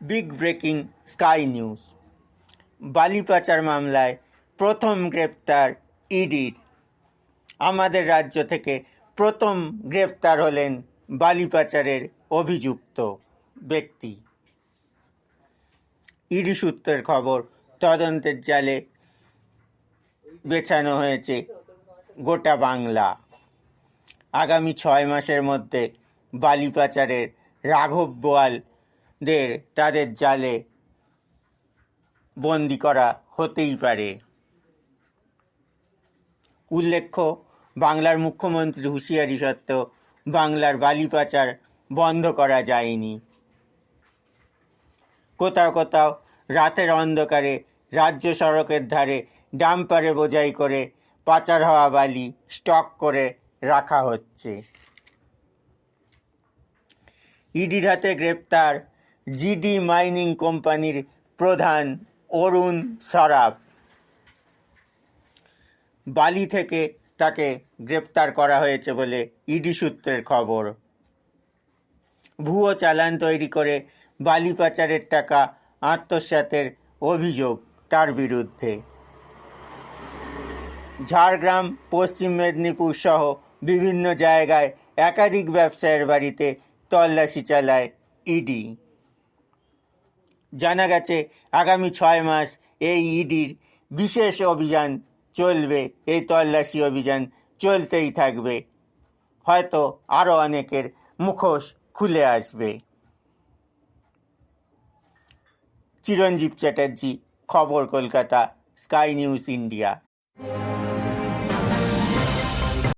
Big breaking sky news বালি পাচার মামলায় প্রথম গ্রেপ্তার ইডির আমাদের রাজ্য থেকে প্রথম গ্রেপ্তার হলেন বালি পাচারের অভিযুক্ত ব্যক্তি। ইডি সূত্রের খবর, তদন্তের জালে বেছানো হয়েছে গোটা বাংলা। আগামী ছয় মাসের মধ্যে বালি পাচারের রাঘব বোয়ালদের তাদের জালে বন্দি করা হতেই পারে। উল্লেখ্য, বাংলার মুখ্যমন্ত্রী হুঁশিয়ারি সত্ত্বেও বাংলার বালি পাচার বন্ধ করা যায়নি। কোথাও কোথাও রাতের অন্ধকারে রাজ্য সড়কের ধারে ডাম্পারে বোঝাই করে পাচার হওয়া বালি স্টক করে রাখা হচ্ছে। ইডির হাতে গ্রেপ্তার জিডি মাইনিং কোম্পানির প্রধান অরুণ সরাফ বালি থেকে তাকে গ্রেপ্তার করা হয়েছে বলে ইডি সূত্রের খবর। ভুয়ো চালান তৈরি করে বালি পাচারের টাকা আত্মসাতের অভিযোগ তার বিরুদ্ধে। ঝাড়গ্রাম, পশ্চিম মেদিনীপুর সহ বিভিন্ন জায়গায় একাধিক ব্যবসায়ের বাড়িতে তল্লাশি চালায় ইডি জানা গেছে আগামী ছয় মাস এই ইডির বিশেষ অভিযান চলবে, এই তল্লাশি অভিযান চলতেই থাকবে। হয়তো আরও অনেকের মুখোশ খুলে আসবে। চিরঞ্জীব চ্যাটার্জি, খবর কলকাতা, স্কাই নিউজ ইন্ডিয়া।